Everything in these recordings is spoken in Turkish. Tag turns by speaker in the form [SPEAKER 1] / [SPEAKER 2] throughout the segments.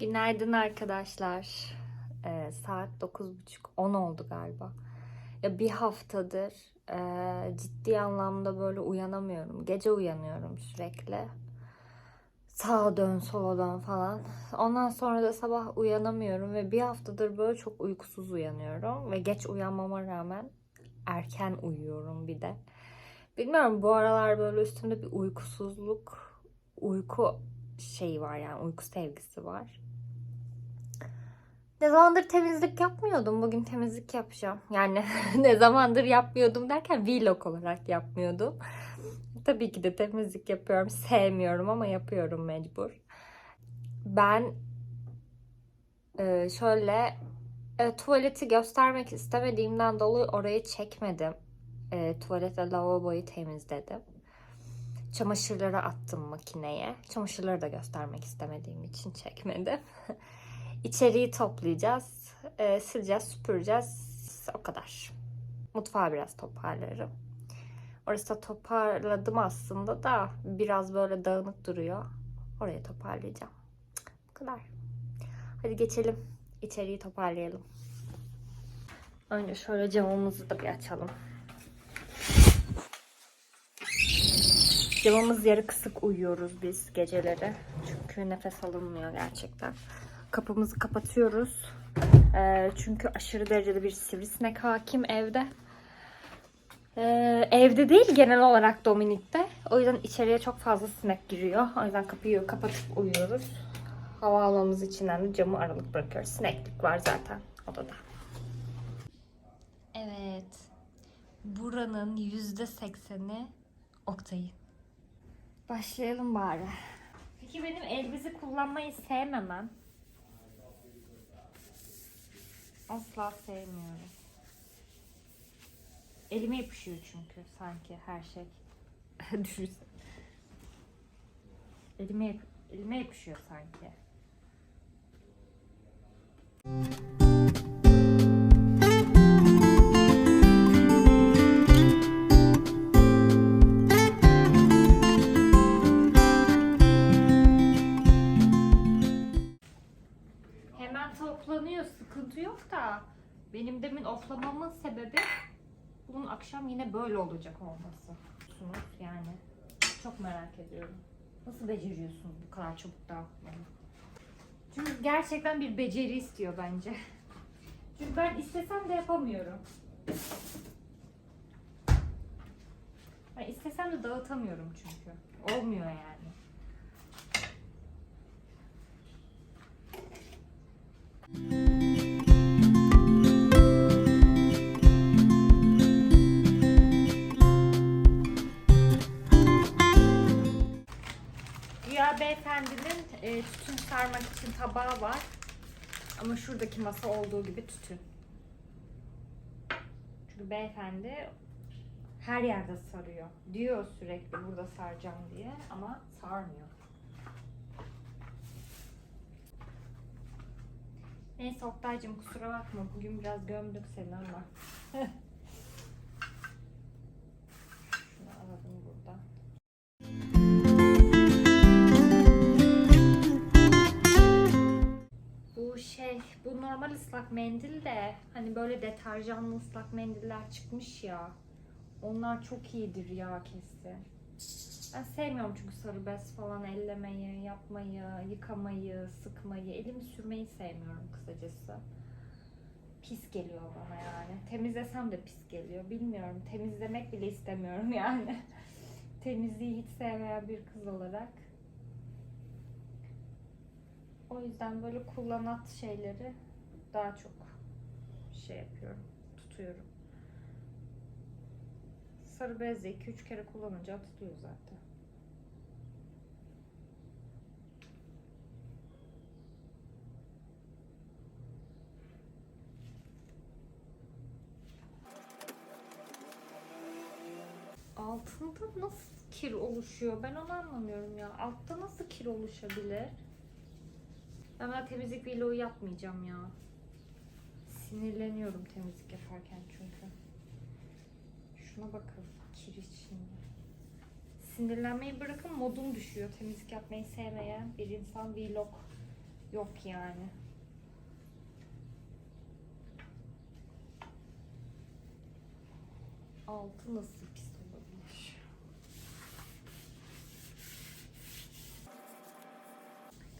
[SPEAKER 1] Günaydın arkadaşlar. Ee, saat 9.30-10 oldu galiba. Ya bir haftadır e, ciddi anlamda böyle uyanamıyorum. Gece uyanıyorum sürekli. Sağa dön, sola dön falan. Ondan sonra da sabah uyanamıyorum ve bir haftadır böyle çok uykusuz uyanıyorum. Ve geç uyanmama rağmen erken uyuyorum bir de. Bilmiyorum bu aralar böyle üstümde bir uykusuzluk, uyku şeyi var yani uyku sevgisi var. Ne zamandır temizlik yapmıyordum. Bugün temizlik yapacağım. Yani ne zamandır yapmıyordum derken vlog olarak yapmıyordum. Tabii ki de temizlik yapıyorum. Sevmiyorum ama yapıyorum mecbur. Ben e, şöyle e, tuvaleti göstermek istemediğimden dolayı orayı çekmedim. E, tuvaletle lavaboyu temizledim. Çamaşırları attım makineye. Çamaşırları da göstermek istemediğim için çekmedim. İçeriği toplayacağız. E, sileceğiz, süpüreceğiz. O kadar. Mutfağı biraz toparlarım. Orası da toparladım aslında da biraz böyle dağınık duruyor. Orayı toparlayacağım. Bu kadar. Hadi geçelim. İçeriği toparlayalım. Önce şöyle camımızı da bir açalım. Camımız yarı kısık uyuyoruz biz geceleri. Çünkü nefes alınmıyor gerçekten. Kapımızı kapatıyoruz. Ee, çünkü aşırı derecede bir sivrisinek hakim evde. Ee, evde değil genel olarak Dominik'te. O yüzden içeriye çok fazla sinek giriyor. O yüzden kapıyı kapatıp uyuyoruz. Hava almamız için de camı aralık bırakıyoruz. Sineklik var zaten odada. Evet. Buranın yüzde sekseni Oktay'ı. Başlayalım bari. Peki benim elbizi kullanmayı sevmemem. Asla sevmiyorum. Elime yapışıyor çünkü sanki her şey. Düşünsene. Elime, elime yapışıyor sanki. Yok da benim demin oflamamın sebebi bunun akşam yine böyle olacak olması. Yani çok merak ediyorum. Nasıl beceriyorsunuz bu kadar çabuk dağıtmayı? Çünkü gerçekten bir beceri istiyor bence. Çünkü ben istesem de yapamıyorum. Ben istesem de dağıtamıyorum çünkü. Olmuyor yani. Güya beyefendinin e, tütün sarmak için tabağı var. Ama şuradaki masa olduğu gibi tütün. Çünkü beyefendi her yerde sarıyor. Diyor sürekli burada saracağım diye ama sarmıyor. Neyse Oktay'cığım kusura bakma bugün biraz gömdük seni ama. ıslak mendil de hani böyle deterjanlı ıslak mendiller çıkmış ya. Onlar çok iyidir ya kesin. Ben sevmiyorum çünkü sarı bez falan ellemeyi, yapmayı, yıkamayı, sıkmayı, elimi sürmeyi sevmiyorum kısacası. Pis geliyor bana yani. Temizlesem de pis geliyor. Bilmiyorum. Temizlemek bile istemiyorum yani. Temizliği hiç sevmeyen bir kız olarak. O yüzden böyle kullanat şeyleri daha çok şey yapıyorum, tutuyorum. Sarı bezle 2-3 kere kullanınca atılıyor zaten. Altında nasıl kir oluşuyor? Ben onu anlamıyorum ya. Altta nasıl kir oluşabilir? Ben daha temizlik vlogu yapmayacağım ya. Sinirleniyorum temizlik yaparken çünkü. Şuna bakın kir içinde. Sinirlenmeyi bırakın modum düşüyor. Temizlik yapmayı sevmeyen bir insan vlog yok yani. Altı nasıl pis olabilir?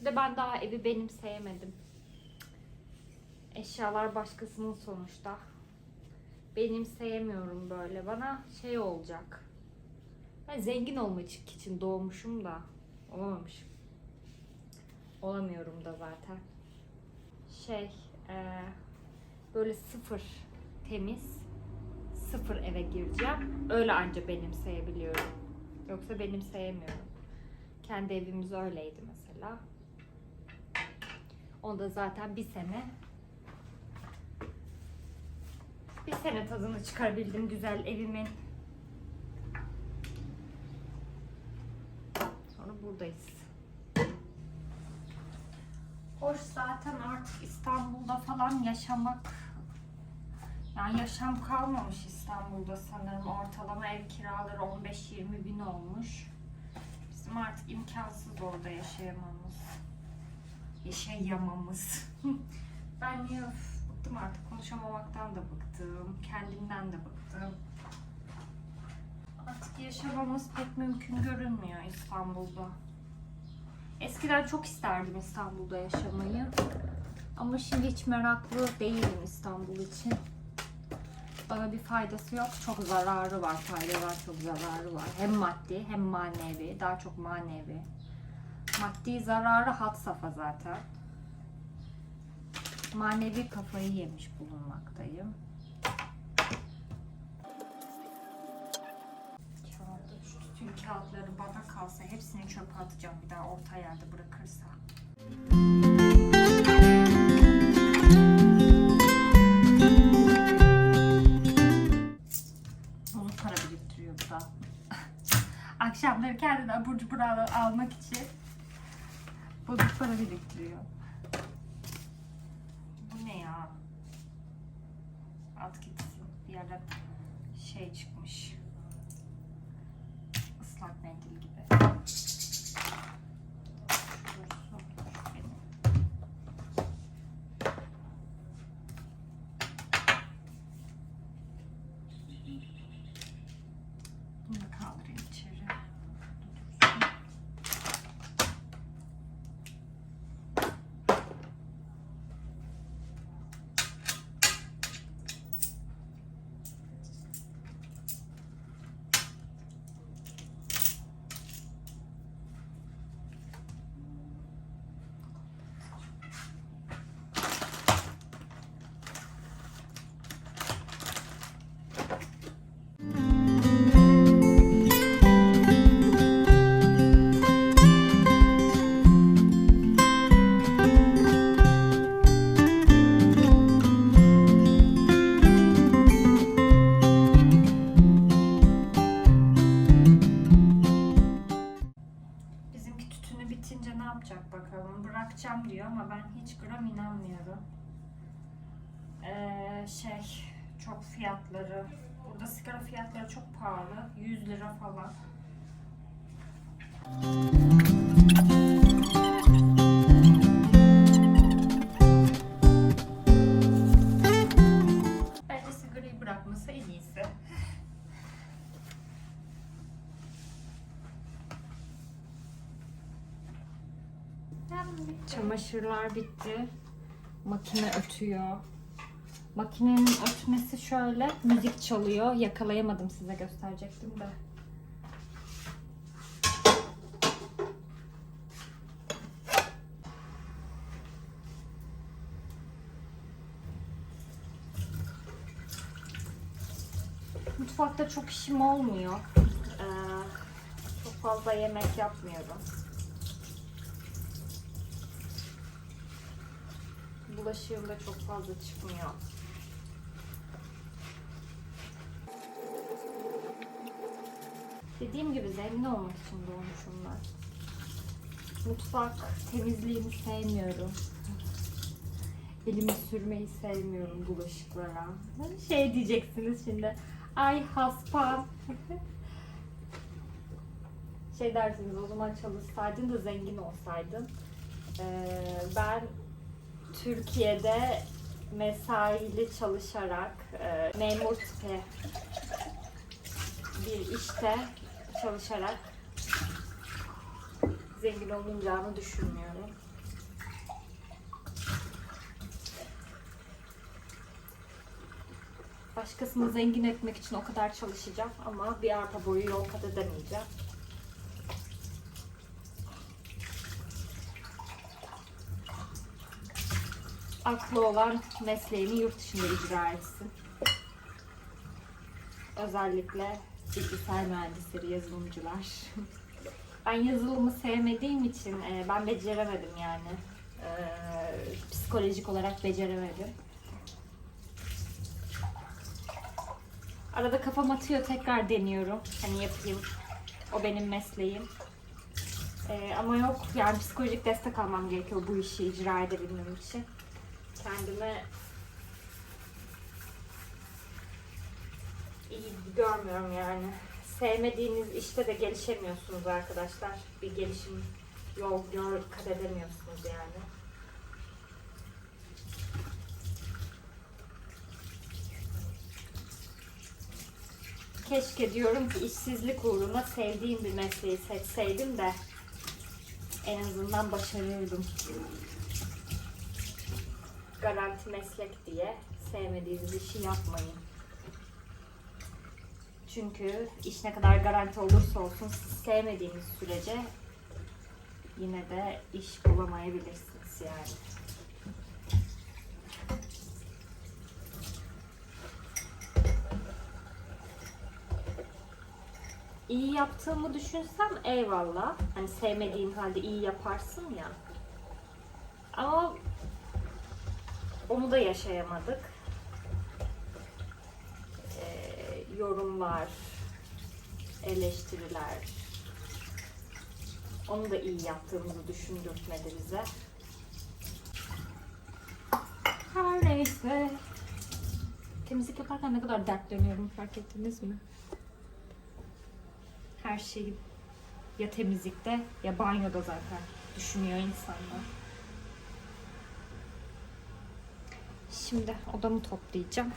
[SPEAKER 1] Bir de ben daha evi benimseyemedim. Eşyalar başkasının sonuçta. Benimseyemiyorum böyle. Bana şey olacak. Ben zengin olmak için doğmuşum da olamamışım. Olamıyorum da zaten. Şey, eee, böyle sıfır temiz, sıfır eve gireceğim. Öyle anca benimseyebiliyorum. Yoksa benimseyemiyorum. Kendi evimiz öyleydi mesela. Onda zaten bir sene bir sene tadını çıkarabildim güzel evimin. Sonra buradayız. Hoş zaten artık İstanbul'da falan yaşamak yani yaşam kalmamış İstanbul'da sanırım. Ortalama ev kiraları 15-20 bin olmuş. Bizim artık imkansız orada yaşayamamız. Yaşayamamız. ben niye bıktım artık konuşamamaktan da bıktım. Kendimden de bıktım. Artık yaşamamız pek mümkün görünmüyor İstanbul'da. Eskiden çok isterdim İstanbul'da yaşamayı. Ama şimdi hiç meraklı değilim İstanbul için. Bana bir faydası yok. Çok zararı var. Fayda var, çok zararı var. Hem maddi hem manevi. Daha çok manevi. Maddi zararı had safha zaten. Manevi kafayı yemiş bulunmaktayım. Kağıdı, şu tüm kağıtları bana kalsa hepsini çöpe atacağım bir daha orta yerde bırakırsa. Onu para biriktiriyor bu da. Akşamları kendine abur cubur al- almak için bozuk para biriktiriyor. Bu ne ya? At gitsin. Bir yerden şey çıkmış. Islak mendil gibi. Gram inanmıyorum. Ee, şey çok fiyatları. Burada sigara fiyatları çok pahalı. 100 lira falan. Bence sigarayı bırakması en iyisi. Çamaşırlar bitti. Makine ötüyor. Makinenin ötmesi şöyle. Müzik çalıyor. Yakalayamadım size gösterecektim de. Mutfakta çok işim olmuyor. Ee, çok fazla yemek yapmıyorum. Bulaşığım da çok fazla çıkmıyor. Dediğim gibi zengin olmak için doğmuşum ben. Mutfak temizliğini sevmiyorum. Elimi sürmeyi sevmiyorum bulaşıklara. Şey diyeceksiniz şimdi. Ay haspa. şey dersiniz o zaman çalışsaydın da zengin olsaydın. Ee, ben Türkiye'de mesaili çalışarak e, memur tipi bir işte çalışarak zengin olunacağını düşünmüyorum. Başkasını zengin etmek için o kadar çalışacağım ama bir arpa boyu yol kat edemeyeceğim. Aklı olan mesleğini yurt dışında icra etsin. Özellikle bilgisayar mühendisleri, yazılımcılar. Ben yazılımı sevmediğim için e, ben beceremedim yani. E, psikolojik olarak beceremedim. Arada kafam atıyor tekrar deniyorum. Hani yapayım. O benim mesleğim. Ee, ama yok yani psikolojik destek almam gerekiyor bu işi icra edebilmem için. Kendime iyi görmüyorum yani. Sevmediğiniz işte de gelişemiyorsunuz arkadaşlar. Bir gelişim yol yol kat edemiyorsunuz yani. Keşke diyorum ki işsizlik uğruna sevdiğim bir mesleği seçseydim de en azından başarırdım. Garanti meslek diye sevmediğiniz işi yapmayın. Çünkü iş ne kadar garanti olursa olsun siz sevmediğiniz sürece yine de iş bulamayabilirsiniz yani. iyi yaptığımı düşünsem eyvallah. Hani sevmediğin halde iyi yaparsın ya. Ama onu da yaşayamadık. Ee, yorumlar, eleştiriler. Onu da iyi yaptığımızı düşündürtmedi bize. Her neyse. Temizlik yaparken ne kadar dertleniyorum fark ettiniz mi? her şeyi ya temizlikte ya banyoda zaten düşünüyor insanlar. Şimdi odamı toplayacağım.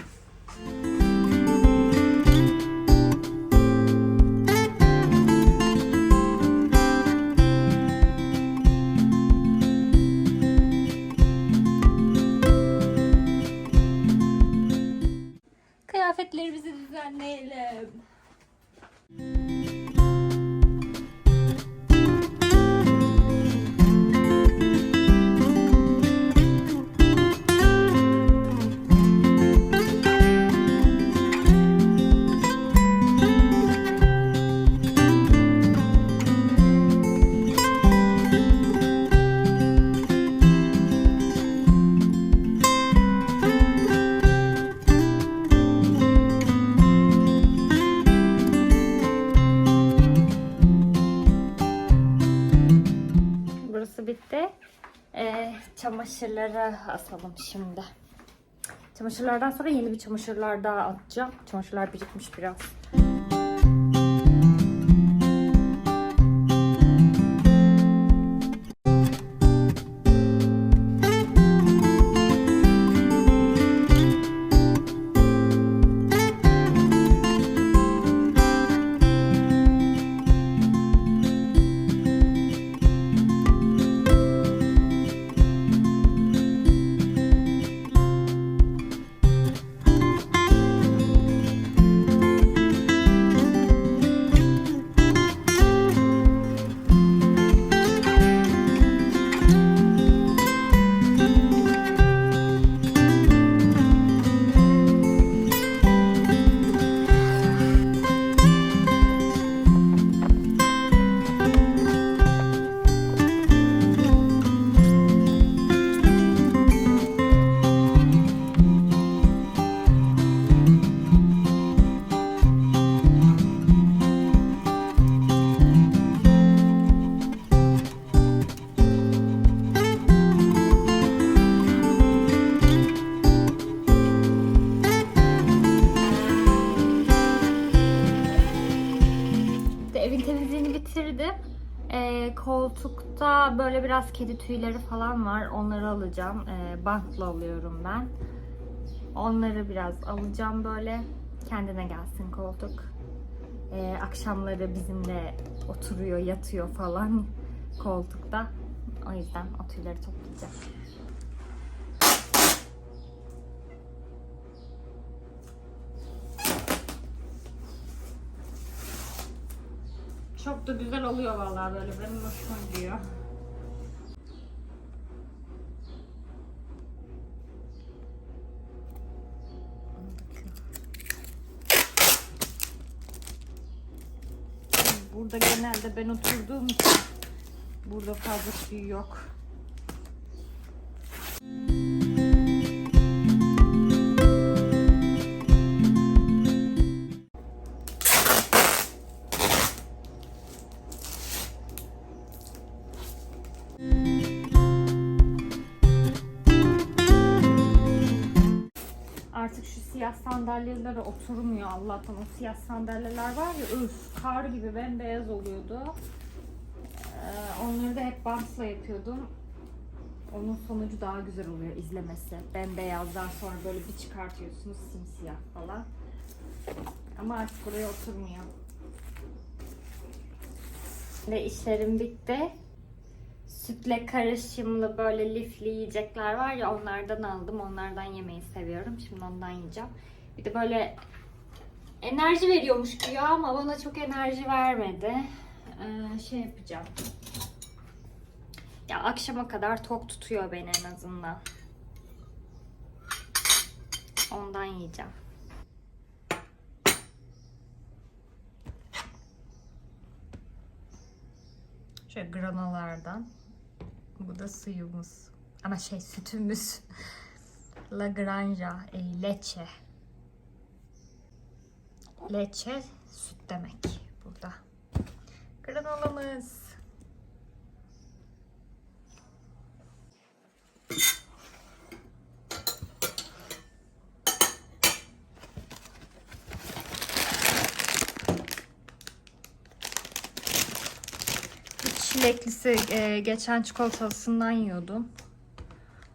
[SPEAKER 1] Çamaşırları asalım şimdi. Çamaşırlardan sonra yeni bir çamaşırlar daha atacağım. Çamaşırlar birikmiş biraz. Koltukta böyle biraz kedi tüyleri falan var. Onları alacağım. Ee, bantla alıyorum ben. Onları biraz alacağım böyle. Kendine gelsin koltuk. Ee, akşamları bizimle oturuyor, yatıyor falan koltukta. O yüzden o tüyleri toplayacağım. Çok da güzel oluyor vallahi böyle benim hoşuma gidiyor. Burada genelde ben oturduğum için burada fazla tüy yok. Artık siyah sandalyelere oturmuyor Allah'tan. O siyah sandalyeler var ya öf kar gibi bembeyaz oluyordu. Ee, onları da hep bantla yapıyordum. Onun sonucu daha güzel oluyor izlemesi. Bembeyazdan sonra böyle bir çıkartıyorsunuz simsiyah falan. Ama artık buraya oturmuyor. Ve işlerim bitti. Sütle karışımlı böyle lifli yiyecekler var ya onlardan aldım. Onlardan yemeyi seviyorum. Şimdi ondan yiyeceğim. Bir de böyle enerji veriyormuş güya ama bana çok enerji vermedi. Ee, şey yapacağım. Ya akşama kadar tok tutuyor beni en azından. Ondan yiyeceğim. Şöyle granolardan. Bu da suyumuz. Ama şey sütümüz. La Granja e, leche. Leche süt demek burada. Granolamız. Bu çileklisi e, geçen çikolatalısından yiyordum.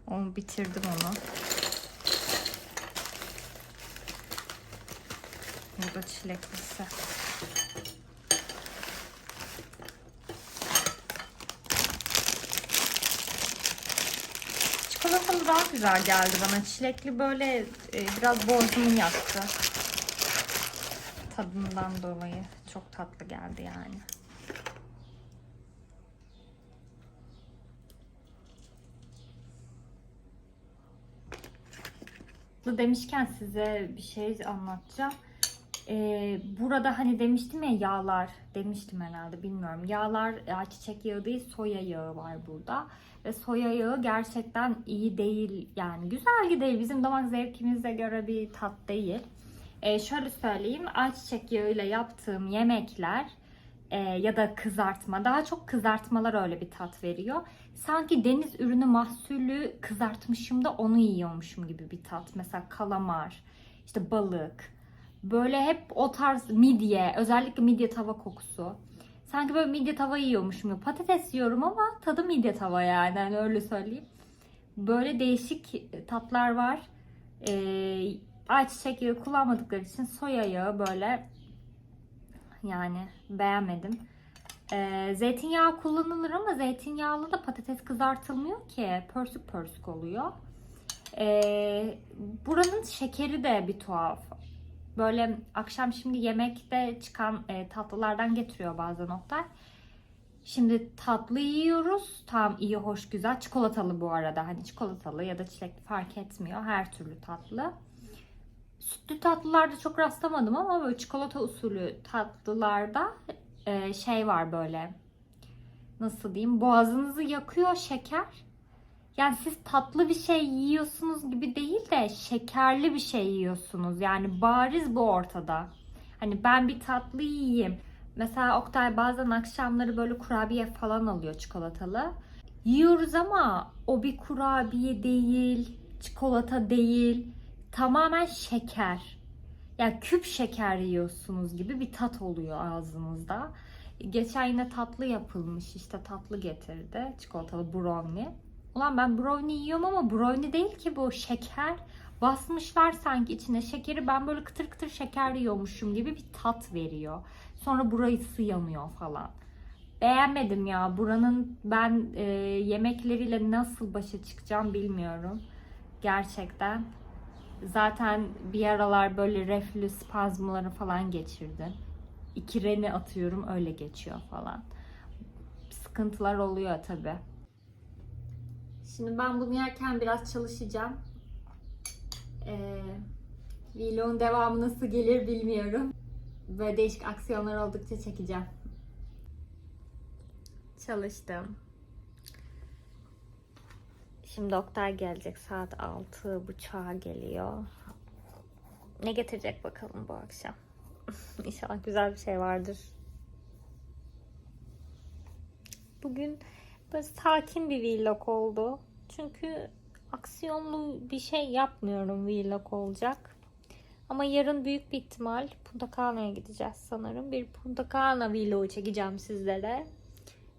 [SPEAKER 1] Onu bitirdim onu. Bu da çileklisi. Çikolatalı daha güzel geldi bana. Çilekli böyle e, biraz boğazımı yaktı. Tadından dolayı çok tatlı geldi yani. Bu demişken size bir şey anlatacağım. Ee, burada hani demiştim ya yağlar demiştim herhalde bilmiyorum. Yağlar ayçiçek yağı değil soya yağı var burada. Ve soya yağı gerçekten iyi değil yani güzel değil bizim damak zevkimize göre bir tat değil. Ee, şöyle söyleyeyim ayçiçek yağıyla yaptığım yemekler e, ya da kızartma daha çok kızartmalar öyle bir tat veriyor. Sanki deniz ürünü mahsulü kızartmışım da onu yiyormuşum gibi bir tat. Mesela kalamar, işte balık. Böyle hep o tarz midye, özellikle midye tava kokusu. Sanki böyle midye tava yiyormuşum gibi. Patates yiyorum ama tadı midye tava yani hani öyle söyleyeyim. Böyle değişik tatlar var. Ee, ayçiçek yağı kullanmadıkları için soya yağı böyle yani beğenmedim. Ee, zeytinyağı kullanılır ama zeytinyağlı da patates kızartılmıyor ki. Pörsük pörsük oluyor. Ee, buranın şekeri de bir tuhaf. Böyle akşam şimdi yemekte çıkan e, tatlılardan getiriyor bazen Oktay. Şimdi tatlı yiyoruz. Tam iyi, hoş, güzel. Çikolatalı bu arada. Hani çikolatalı ya da çilekli fark etmiyor. Her türlü tatlı. Sütlü tatlılarda çok rastlamadım ama böyle çikolata usulü tatlılarda e, şey var böyle. Nasıl diyeyim? Boğazınızı yakıyor şeker. Yani siz tatlı bir şey yiyorsunuz gibi değil de şekerli bir şey yiyorsunuz. Yani bariz bu ortada. Hani ben bir tatlı yiyeyim. Mesela Oktay bazen akşamları böyle kurabiye falan alıyor çikolatalı. Yiyoruz ama o bir kurabiye değil, çikolata değil. Tamamen şeker. Yani küp şeker yiyorsunuz gibi bir tat oluyor ağzınızda. Geçen yine tatlı yapılmış işte tatlı getirdi. Çikolatalı brownie. Ulan ben brownie yiyorum ama brownie değil ki bu şeker. Basmışlar sanki içine şekeri ben böyle kıtır kıtır şeker yiyormuşum gibi bir tat veriyor. Sonra burayı sıyamıyor falan. Beğenmedim ya. Buranın ben e, yemekleriyle nasıl başa çıkacağım bilmiyorum. Gerçekten. Zaten bir aralar böyle reflü spazmları falan geçirdim. İki reni atıyorum öyle geçiyor falan. Sıkıntılar oluyor tabi. Şimdi ben bunu yerken biraz çalışacağım. Ee, vlogun devamı nasıl gelir bilmiyorum. Böyle değişik aksiyonlar oldukça çekeceğim. Çalıştım. Şimdi doktor gelecek saat altı buçuğa geliyor. Ne getirecek bakalım bu akşam. İnşallah güzel bir şey vardır. Bugün böyle sakin bir vlog oldu. Çünkü aksiyonlu bir şey yapmıyorum vlog olacak. Ama yarın büyük bir ihtimal Punta Cana'ya gideceğiz sanırım. Bir Punta Cana vlogu çekeceğim sizlere.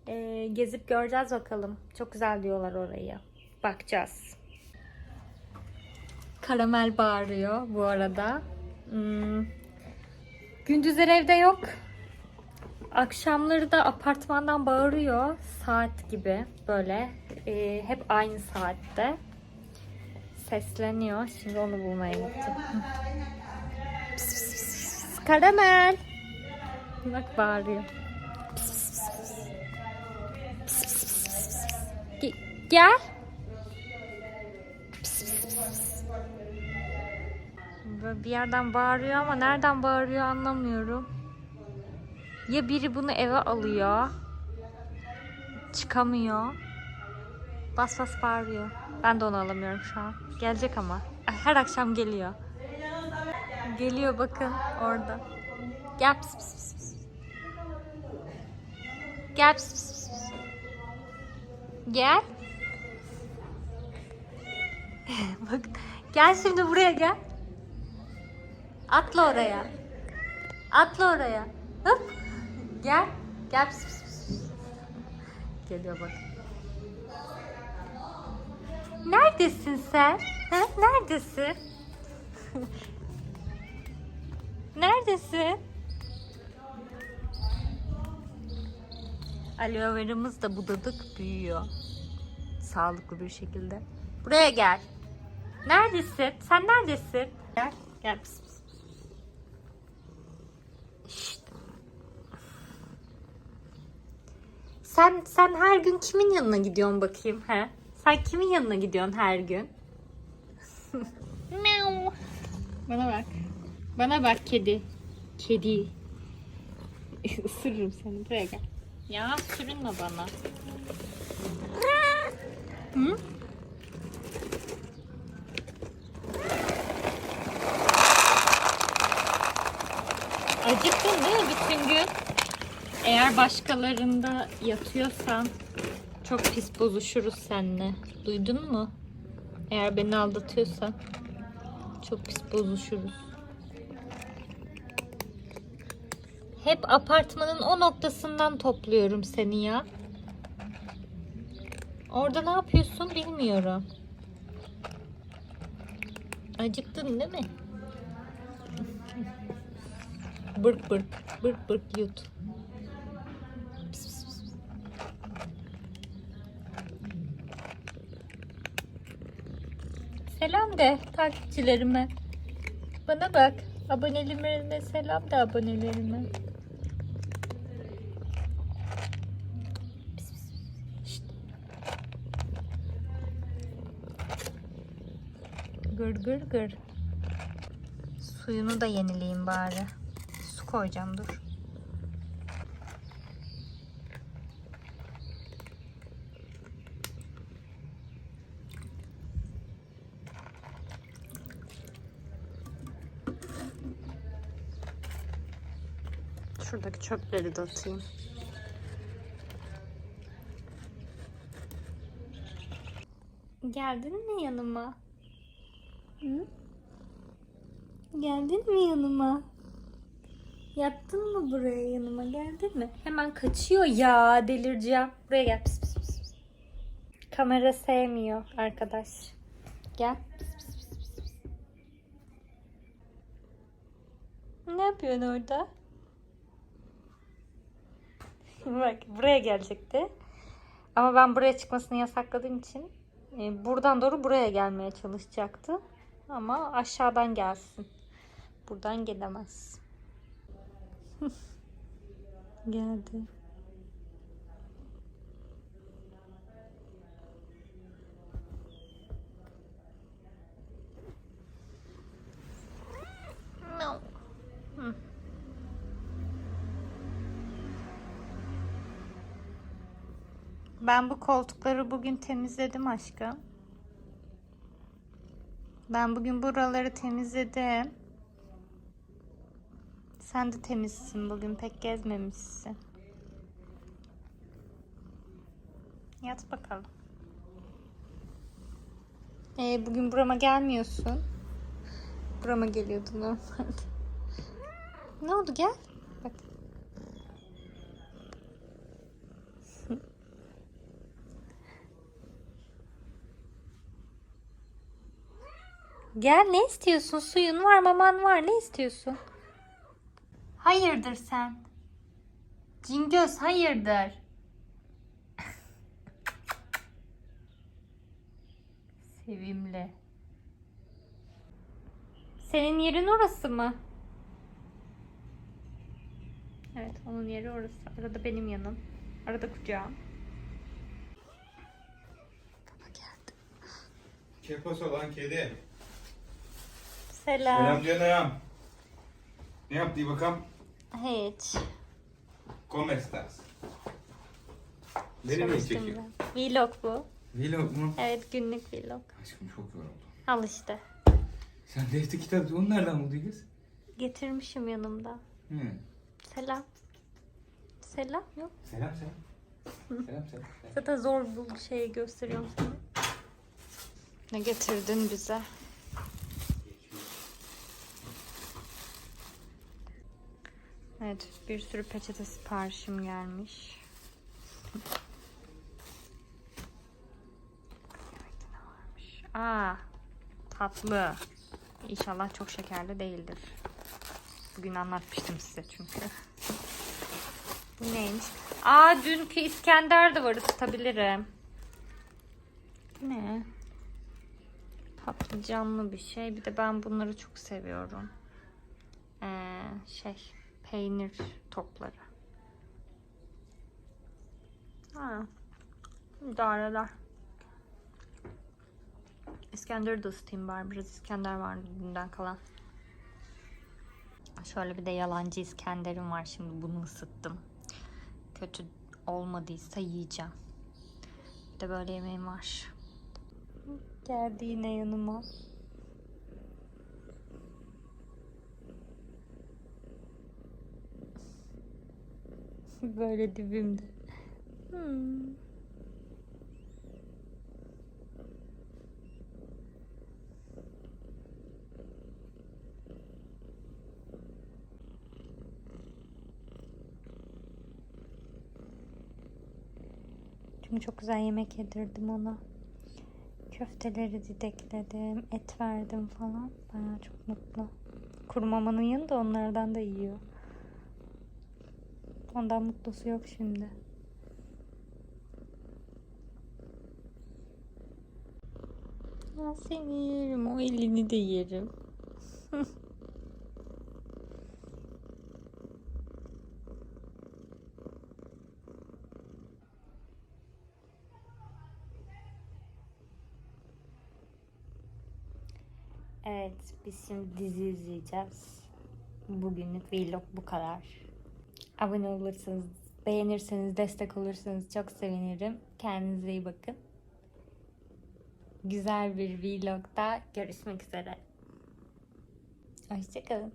[SPEAKER 1] Ee, gezip göreceğiz bakalım. Çok güzel diyorlar orayı. Bakacağız. Karamel bağırıyor bu arada. Hmm. Gündüzler evde yok. Akşamları da apartmandan bağırıyor. Saat gibi böyle. Ee, hep aynı saatte. Sesleniyor. Şimdi onu bulmaya gittim. Pıs pıs pıs pıs. Karamel. Bak bağırıyor. Pıs pıs pıs pıs. Pıs pıs pıs pıs pıs. Ge- Gel. Böyle bir yerden bağırıyor ama nereden bağırıyor anlamıyorum. Ya biri bunu eve alıyor. Çıkamıyor. Bas bas bağırıyor. Ben de onu alamıyorum şu an. Gelecek ama. Her akşam geliyor. Geliyor bakın orada. Gel pıs pıs pıs. Gel pıs pıs pıs. Gel. Bak gel şimdi buraya gel. Atla oraya. Atla oraya. Hop. Gel. Gel. Pıs pıs pıs. Geliyor bak. Neredesin sen? Ha? Neredesin? Neredesin? Aloe vera'mız da budadık büyüyor. Sağlıklı bir şekilde. Buraya gel. Neredesin? Sen neredesin? Gel. Gel. Pıs pıs. Şşt. Sen sen her gün kimin yanına gidiyorsun bakayım he? Sen kimin yanına gidiyorsun her gün? Miau. Bana bak. Bana bak kedi. Kedi. Isırırım seni. Buraya gel. Ya sürünme bana. Hı? Acıktın değil mi bütün gün? Eğer başkalarında yatıyorsan çok pis bozuşuruz seninle. Duydun mu? Eğer beni aldatıyorsan çok pis bozuşuruz. Hep apartmanın o noktasından topluyorum seni ya. Orada ne yapıyorsun bilmiyorum. Acıktın değil mi? Bırk bırk, bırk bırk yut. Pis, pis, pis. Selam de takipçilerime. Bana bak. Abonelerime selam de abonelerime. Gır gır gır. Suyunu da yenileyim bari. Su koyacağım dur. Şuradaki çöpleri de atayım. Geldin mi yanıma? Hı? Geldin mi yanıma? Yattın mı buraya yanıma geldin mi? Hemen kaçıyor ya delireceğim. Buraya gel. Pis, pis, pis. Kamera sevmiyor arkadaş. Gel. Pis, pis, pis, pis. Ne yapıyorsun orada? Bak buraya gelecekti. Ama ben buraya çıkmasını yasakladığım için e, buradan doğru buraya gelmeye çalışacaktı. Ama aşağıdan gelsin. Buradan gelemez. Geldi. Ben bu koltukları bugün temizledim aşkım. Ben bugün buraları temizledim. Sen de temizsin bugün pek gezmemişsin. Yat bakalım. Ee, bugün burama gelmiyorsun. Burama geliyordun normalde. Ne oldu gel. Gel ne istiyorsun? Suyun var, maman var. Ne istiyorsun? Hayırdır sen? Cingöz hayırdır? Sevimli. Senin yerin orası mı? Evet, onun yeri orası. Arada benim yanım. Arada kucağım. Baba geldi.
[SPEAKER 2] Kepos olan kedi.
[SPEAKER 1] Selam.
[SPEAKER 2] Selam canım. Ne yaptı bakalım?
[SPEAKER 1] Hiç.
[SPEAKER 2] ¿Cómo estás? Nereye
[SPEAKER 1] Çalıştım
[SPEAKER 2] çekiyor?
[SPEAKER 1] ben. Vlog bu.
[SPEAKER 2] Vlog mu?
[SPEAKER 1] Evet günlük vlog.
[SPEAKER 2] Aşkım çok yoruldum.
[SPEAKER 1] Al işte.
[SPEAKER 2] Sen defter kitap onu nereden buldun kız?
[SPEAKER 1] Getirmişim yanımda.
[SPEAKER 2] Hı.
[SPEAKER 1] Selam. Selam yok.
[SPEAKER 2] Selam selam. selam selam.
[SPEAKER 1] Zaten zor bu şeyi gösteriyorum sana. Ne getirdin bize? Evet, bir sürü peçete siparişim gelmiş. Evet, ne varmış? Aa, tatlı. İnşallah çok şekerli değildir. Bugün anlatmıştım size çünkü. Bu neymiş? Aa dünkü İskender de var ısıtabilirim. Bu ne? Patlıcanlı bir şey. Bir de ben bunları çok seviyorum. Ee, şey peynir topları. Ha. İdare eder. İskender'i de ısıtayım bari. Biraz İskender vardı dünden kalan. Şöyle bir de yalancı İskender'im var. Şimdi bunu ısıttım. Kötü olmadıysa yiyeceğim. Bir de böyle yemeğim var. Geldi yine yanıma. Böyle dibimde. Hmm. Çünkü çok güzel yemek yedirdim ona. Köfteleri didekledim, et verdim falan. Bayağı çok mutlu. Kuru mamanın yanında onlardan da yiyor. Ondan mutlusu yok şimdi. Ya seni yerim, o elini de yerim. Evet, biz şimdi dizi izleyeceğiz. Bugünlük vlog bu kadar. Abone olursanız, beğenirseniz, destek olursanız çok sevinirim. Kendinize iyi bakın. Güzel bir vlogda görüşmek üzere. Hoşçakalın.